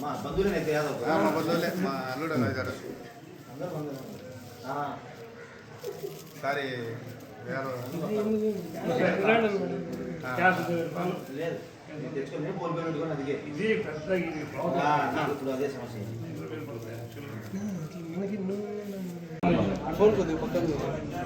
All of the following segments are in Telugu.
మా బంధువులనైతే యాదవ్ మా బంధువులే మా అల్లుడు అవుతాడు అందరూ బంధువులు. ఆ, సారి వేరు లేదు. నేను తెచ్చుకొని నేను కోల్పోయినట్టు కూడా అదిగే ఇది. పెద్ద ఇది ఆ, నాకు ఇప్పుడు అదే సమస్య. లక్ష్మణ మొత్తాపు మంచి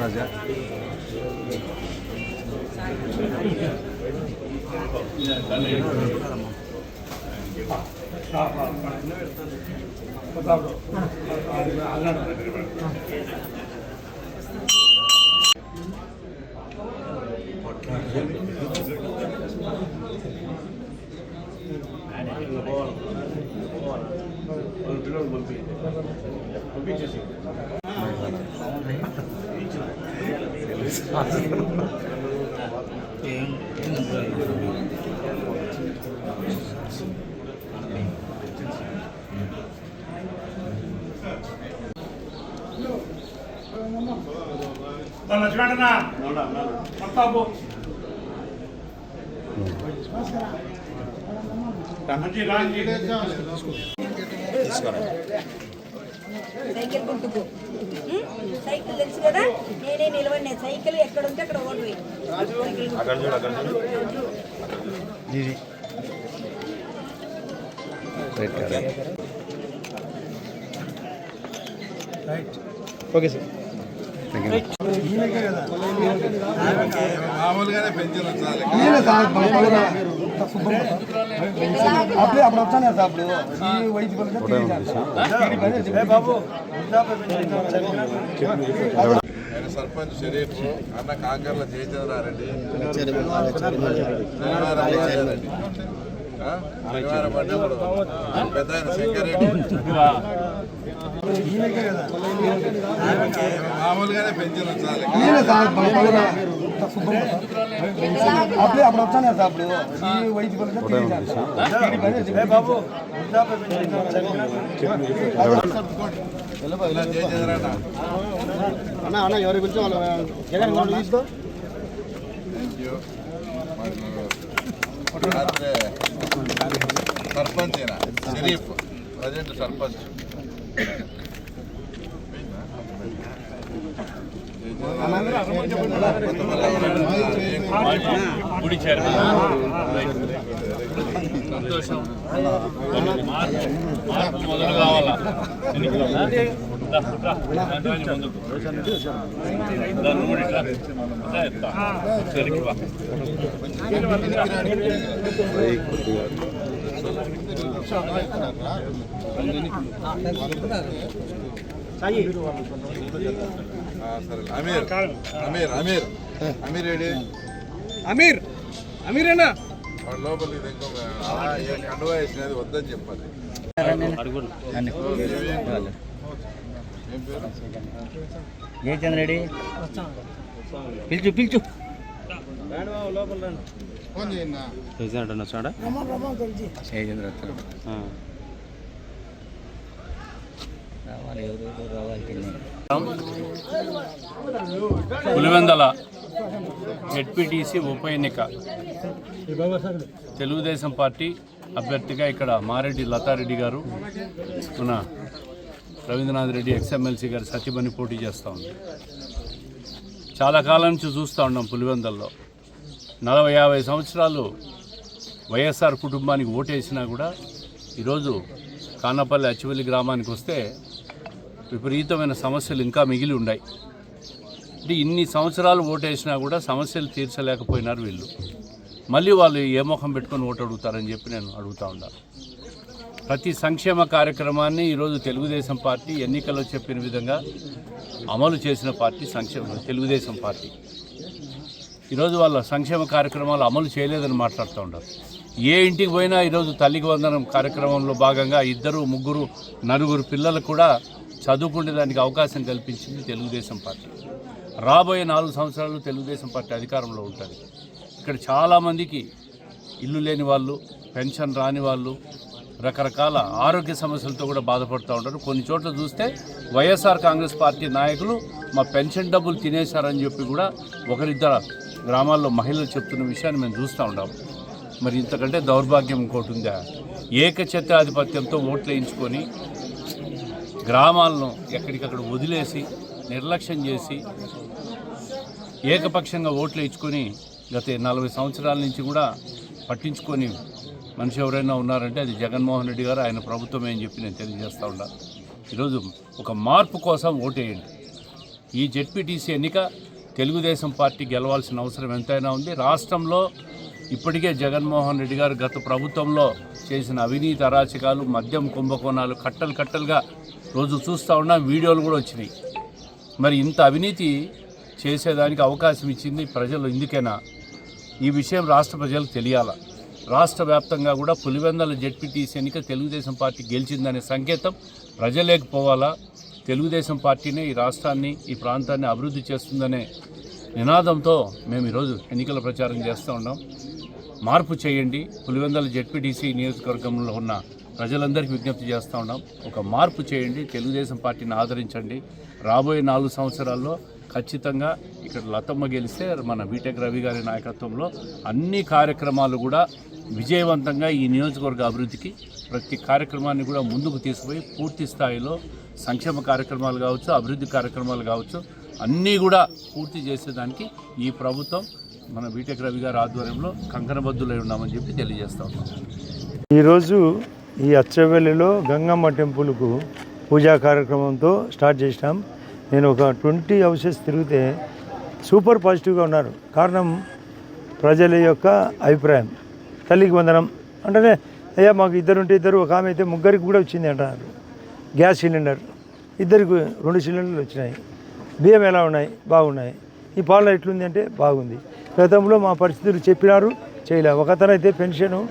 రాంజీ పిల్లలు పంపించింది పంపించేసి. లక్ష్మణనా ప్రతాపు నమస్కారం. సైకిల్ గుర్తుకు? సైకిల్ తెలుసు కదా నేనే నిలబడిన సైకిల్ ఎక్కడ ఉంటే అక్కడ ఓడిపోయి. మామూలుగానే వచ్చాలి అప్పుడే అప్పుడు వచ్చాను సార్ అప్పుడు. ఈ వయసు బాబు ఆయన సర్పంచ్ షరీఫ్ అన్న కాంకర్ల జయచంద్రారెడ్డి శనివారం పెద్ద ఆయన శంకరెడ్డి మామూలుగానే వచ్చాలి అప్పుడే అప్పుడు వచ్చాను సార్ అప్పుడు. ఈ వయసు బాబు అన్న అన్న ఎవరి గురించి వాళ్ళు జగన్ వాళ్ళు తీసుకో. సర్పంచ్ షరీఫ్ ప్రజెంట్ సర్పంచ్. గుడి సంతోషం మార్పు మొదలు కావాలా దా, సరే అమీర్. అమీర్ అమీర్. అమీర్ ఏడి? అమీర్. అమీర్ అన్న వాడు లోపలికి కండువా వేసినది వద్దని చెప్పాలి. ఏం పేరు? జయచంద్ర రెడ్డి పిలుచు పిలుచు. ఫోన్ చేయండి జయచంద్ర వచ్చాడా జయచంద్ర వచ్చాడు రావాలి ఎవరు రావాలి పులివెందల జెడ్పీటీసీ ఉప ఎన్నిక. తెలుగుదేశం పార్టీ అభ్యర్థిగా ఇక్కడ మారెడ్డి లతారెడ్డి గారు మన రవీంద్రనాథ్ రెడ్డి ఎక్స్ఎమ్మెల్సీ గారు సత్యమని పోటీ చేస్తూ ఉంది చాలా కాలం నుంచి చూస్తూ ఉన్నాం పులివెందల్లో. నలభై యాభై సంవత్సరాలు వైఎస్ఆర్ కుటుంబానికి ఓటేసినా కూడా ఈరోజు కానపల్లి అచ్చివల్లి గ్రామానికి వస్తే విపరీతమైన సమస్యలు ఇంకా మిగిలి ఉన్నాయి. అంటే ఇన్ని సంవత్సరాలు ఓటేసినా కూడా సమస్యలు తీర్చలేకపోయినారు వీళ్ళు. మళ్ళీ వాళ్ళు ఏ ముఖం పెట్టుకొని ఓటు అడుగుతారని చెప్పి నేను అడుగుతా ఉన్నాను ప్రతి సంక్షేమ కార్యక్రమాన్ని ఈరోజు తెలుగుదేశం పార్టీ ఎన్నికల్లో చెప్పిన విధంగా అమలు చేసిన పార్టీ సంక్షేమ తెలుగుదేశం పార్టీ. ఈరోజు వాళ్ళ సంక్షేమ కార్యక్రమాలు అమలు చేయలేదని మాట్లాడుతూ ఉంటారు ఏ ఇంటికి పోయినా ఈరోజు తల్లికి వందనం కార్యక్రమంలో భాగంగా ఇద్దరు ముగ్గురు నలుగురు పిల్లలు కూడా చదువుకునే దానికి అవకాశం కల్పించింది తెలుగుదేశం పార్టీ. రాబోయే నాలుగు సంవత్సరాలు తెలుగుదేశం పార్టీ అధికారంలో ఉంటుంది. ఇక్కడ చాలామందికి ఇల్లు లేని వాళ్ళు పెన్షన్ రాని వాళ్ళు రకరకాల ఆరోగ్య సమస్యలతో కూడా బాధపడుతూ ఉంటారు. కొన్ని చోట్ల చూస్తే వైఎస్ఆర్ కాంగ్రెస్ పార్టీ నాయకులు మా పెన్షన్ డబ్బులు తినేశారని చెప్పి కూడా ఒకరిద్దరు గ్రామాల్లో మహిళలు చెప్తున్న విషయాన్ని మేము చూస్తూ ఉంటాం. మరి ఇంతకంటే దౌర్భాగ్యం ఇంకోటి ఉందా? ఏకఛత్రాధిపత్యంతో ఓట్లు వేయించుకొని గ్రామాలను ఎక్కడికక్కడ వదిలేసి నిర్లక్ష్యం చేసి ఏకపక్షంగా ఓట్లు ఇచ్చుకొని గత నలభై సంవత్సరాల నుంచి కూడా పట్టించుకొని మనిషి ఎవరైనా ఉన్నారంటే అది జగన్మోహన్ రెడ్డి గారు ఆయన ప్రభుత్వమే అని చెప్పి నేను తెలియజేస్తా ఉన్నా. ఈరోజు ఒక మార్పు కోసం ఓటేయండి ఈ జెడ్పీటీసీ ఎన్నిక తెలుగుదేశం పార్టీ గెలవాల్సిన అవసరం ఎంతైనా ఉంది. రాష్ట్రంలో ఇప్పటికే జగన్మోహన్ రెడ్డి గారు గత ప్రభుత్వంలో చేసిన అవినీతి అరాచకాలు మద్యం కుంభకోణాలు కట్టలు కట్టలుగా రోజు చూస్తూ ఉన్నాం వీడియోలు కూడా వచ్చినాయి. మరి ఇంత అవినీతి చేసేదానికి అవకాశం ఇచ్చింది ప్రజలు. ఇందుకేనా? ఈ విషయం రాష్ట్ర ప్రజలకు తెలియాల? రాష్ట్ర వ్యాప్తంగా కూడా పులివెందల జడ్పీటీసీ ఎన్నిక తెలుగుదేశం పార్టీ గెలిచిందనే సంకేతం ప్రజలేకపోవాలా తెలుగుదేశం పార్టీనే ఈ రాష్ట్రాన్ని ఈ ప్రాంతాన్ని అభివృద్ధి చేస్తుందనే నినాదంతో మేము ఈరోజు ఎన్నికల ప్రచారం చేస్తూ ఉన్నాం. మార్పు చేయండి. పులివెందల జడ్పీటీసీ నియోజకవర్గంలో ఉన్న ప్రజలందరికీ విజ్ఞప్తి చేస్తూ ఉన్నాం. ఒక మార్పు చేయండి తెలుగుదేశం పార్టీని ఆదరించండి. రాబోయే నాలుగు సంవత్సరాల్లో ఖచ్చితంగా ఇక్కడ లతమ్మ గెలిస్తే మన బీటెక్ రవి గారి నాయకత్వంలో అన్ని కార్యక్రమాలు కూడా విజయవంతంగా ఈ నియోజకవర్గ అభివృద్ధికి ప్రతి కార్యక్రమాన్ని కూడా ముందుకు తీసుకుపోయి పూర్తి స్థాయిలో సంక్షేమ కార్యక్రమాలు కావచ్చు అభివృద్ధి కార్యక్రమాలు కావచ్చు అన్నీ కూడా పూర్తి చేసేదానికి ఈ ప్రభుత్వం మన బీటెక్ రవి గారి ఆధ్వర్యంలో కంకణబద్దులై ఉన్నామని చెప్పి తెలియజేస్తా ఉన్నాం. ఈరోజు ఈ అచ్చవెల్లిలో గంగమ్మ టెంపుల్కు పూజా కార్యక్రమంతో స్టార్ట్ చేసినాం. నేను ఒక ట్వంటీ హౌసెస్ తిరిగితే సూపర్ పాజిటివ్గా ఉన్నారు. కారణం ప్రజల యొక్క అభిప్రాయం. తల్లికి వందనం. అంటే అయ్యా మాకు ఇద్దరు ఉంటే ఇద్దరు ఒక ఆమె అయితే ముగ్గురికి కూడా వచ్చింది అంటారు గ్యాస్ సిలిండర్. ఇద్దరికి రెండు సిలిండర్లు వచ్చినాయి. బియ్యం ఎలా ఉన్నాయి? బాగున్నాయి. ఈ పాలన ఎట్లుంది అంటే బాగుంది. గతంలో మా పరిస్థితులు చెప్పినారు చేయలే. ఒకతనైతే పెన్షను.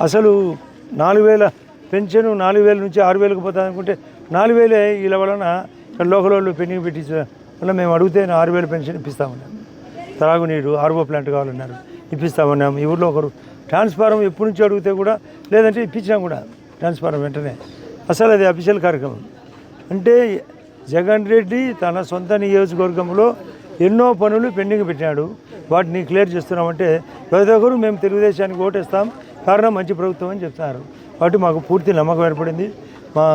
అసలు నాలుగు వేల పెన్షన్ నాలుగు వేల నుంచి ఆరు వేలకు పోతుంది అనుకుంటే నాలుగు వేలే వీళ్ళ వలన ఇక్కడ లోకల్ వాళ్ళు. పెండింగ్ పెట్టి వల్ల మేము అడిగితే ఆరు వేల పెన్షన్ ఇప్పిస్తామన్నాం త్రాగునీరు ఆర్వో ప్లాంట్ కావాలన్నారు. ఇప్పిస్తామన్నాము. ఈ ఊళ్ళో ఒకరు ట్రాన్స్ఫారం ఎప్పటి నుంచి అడిగితే కూడా లేదంటే ఇప్పించినాం కూడా ట్రాన్స్ఫారం వెంటనే. అసలు అది అఫీషియల్ కార్యక్రమం. అంటే జగన్ రెడ్డి తన సొంత నియోజకవర్గంలో ఎన్నో పనులు పెండింగ్ పెట్టినాడు. వాటిని క్లియర్ చేస్తున్నామంటే ప్రతి ఒక్కరు మేము తెలుగుదేశానికి ఓటేస్తాం. కారణం మంచి ప్రభుత్వం అని చెప్తున్నారు కాబట్టి మాకు పూర్తి నమ్మకం ఏర్పడింది. మా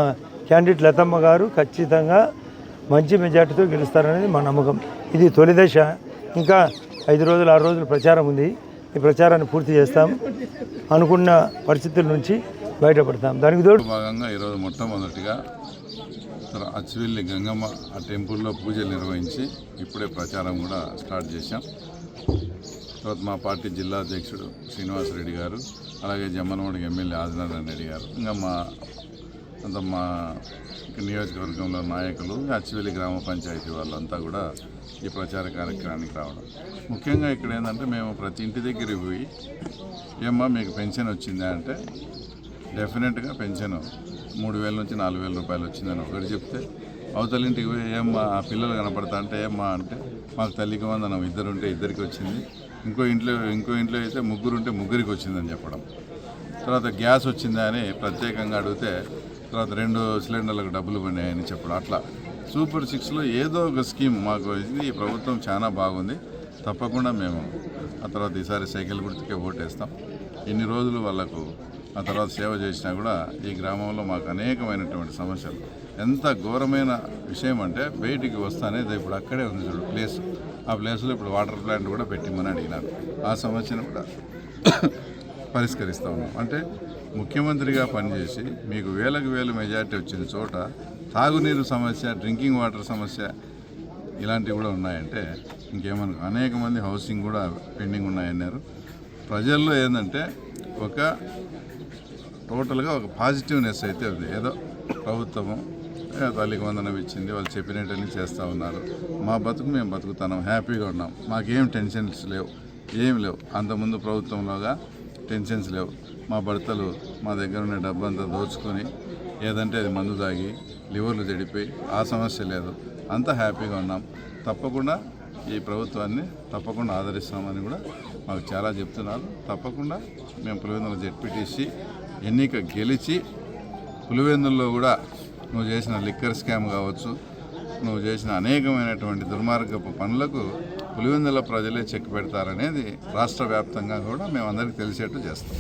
క్యాండిడేట్ లతమ్మ గారు ఖచ్చితంగా మంచి మెజార్టీతో గెలుస్తారనేది మా నమ్మకం. ఇది తొలి దశ. ఇంకా ఐదు రోజులు ఆరు రోజులు ప్రచారం ఉంది. ఈ ప్రచారాన్ని పూర్తి చేస్తాం. అనుకున్న పరిస్థితుల నుంచి బయటపడతాం. దానికి తోడు భాగంగా ఈరోజు మొట్టమొదటిగా ఇక్కడ అచ్చివెల్లి గంగమ్మ ఆ టెంపుల్లో పూజలు నిర్వహించి ఇప్పుడే ప్రచారం కూడా స్టార్ట్ చేశాం. తర్వాత మా పార్టీ జిల్లా అధ్యక్షుడు శ్రీనివాసరెడ్డి గారు అలాగే జమ్మలమూడి ఎమ్మెల్యే ఆదినారాయణ రెడ్డి గారు ఇంకా మా అంత మా నియోజకవర్గంలో నాయకులు అచ్చివెల్లి గ్రామ పంచాయతీ వాళ్ళంతా కూడా ఈ ప్రచార కార్యక్రమానికి రావడం. ముఖ్యంగా ఇక్కడ ఏంటంటే మేము ప్రతి ఇంటి దగ్గరికి పోయి ఏమ్మా మీకు పెన్షన్ వచ్చిందా? అంటే డెఫినెట్గా పెన్షన్ మూడు వేల నుంచి నాలుగు వేల రూపాయలు వచ్చిందని ఒకటి చెప్తే అవతల ఇంటికి పోయి ఏమ్మా ఆ పిల్లలు కనపడతా? అంటే ఏమ్మా అంటే మాకు తల్లికి వందనం ఇద్దరు ఉంటే ఇద్దరికి వచ్చింది ఇంకో ఇంట్లో ఇంకో ఇంట్లో అయితే ముగ్గురు ఉంటే ముగ్గురికి వచ్చిందని చెప్పడం. తర్వాత గ్యాస్ వచ్చిందా అని ప్రత్యేకంగా అడిగితే తర్వాత రెండు సిలిండర్లకు డబ్బులు పడినాయని చెప్పడం అట్లా. సూపర్ సిక్స్లో ఏదో ఒక స్కీమ్ మాకు ఇది ఈ ప్రభుత్వం చాలా బాగుంది. తప్పకుండా మేము ఆ తర్వాత ఈసారి సైకిల్ గుర్తుకే ఓటేస్తాం. ఇన్ని రోజులు వాళ్ళకు ఆ తర్వాత సేవ చేసినా కూడా ఈ గ్రామంలో మాకు అనేకమైనటువంటి సమస్యలు ఎంత ఘోరమైన విషయం అంటే బయటికి వస్తానేది ఇప్పుడు అక్కడే ఉంది చూడు ప్లేస్ ఆ ప్లేస్లో ఇప్పుడు వాటర్ ప్లాంట్ కూడా పెట్టిమని అడిగినారు. ఆ సమస్యను కూడా పరిష్కరిస్తూ ఉన్నాం. అంటే ముఖ్యమంత్రిగా పనిచేసి మీకు వేలకు వేలు మెజార్టీ వచ్చిన చోట తాగునీరు సమస్య డ్రింకింగ్ వాటర్ సమస్య ఇలాంటివి కూడా ఉన్నాయంటే ఇంకేమను అనేక మంది హౌసింగ్ కూడా పెండింగ్ ఉన్నాయన్నారు. ప్రజల్లో ఏంటంటే ఒక టోటల్గా ఒక పాజిటివ్నెస్ అయితే ఉంది. ఏదో ప్రభుత్వము తల్లికి వందనం ఇచ్చింది వాళ్ళు చెప్పినట్టని చేస్తూ ఉన్నారు. మా బతుకు మేము బతుకుతున్నాం హ్యాపీగా ఉన్నాం. మాకేం టెన్షన్స్ లేవు ఏం లేవు. అంతకుముందు ప్రభుత్వంలోగా టెన్షన్స్ లేవు. మా భర్తలు మా దగ్గర ఉన్న డబ్బంతా దోచుకొని ఏదంటే అది మందు తాగి లివర్లు చెడిపోయి ఆ సమస్య లేదు. అంతా హ్యాపీగా ఉన్నాం. తప్పకుండా ఈ ప్రభుత్వాన్ని తప్పకుండా ఆదరిస్తామని కూడా మాకు చాలా చెప్తున్నారు. తప్పకుండా మేము పులివెందుల జెడ్పీటీసీ ఎన్నిక గెలిచి పులివెందుల్లో కూడా నువ్వు చేసిన లిక్కర్ స్కామ్ కావచ్చు నువ్వు చేసిన అనేకమైనటువంటి దుర్మార్గపు పనులకు పులివెందుల ప్రజలే చెక్ పెడతారనేది రాష్ట్ర వ్యాప్తంగా కూడా మేమందరికీ తెలిసేట్టు చేస్తాం.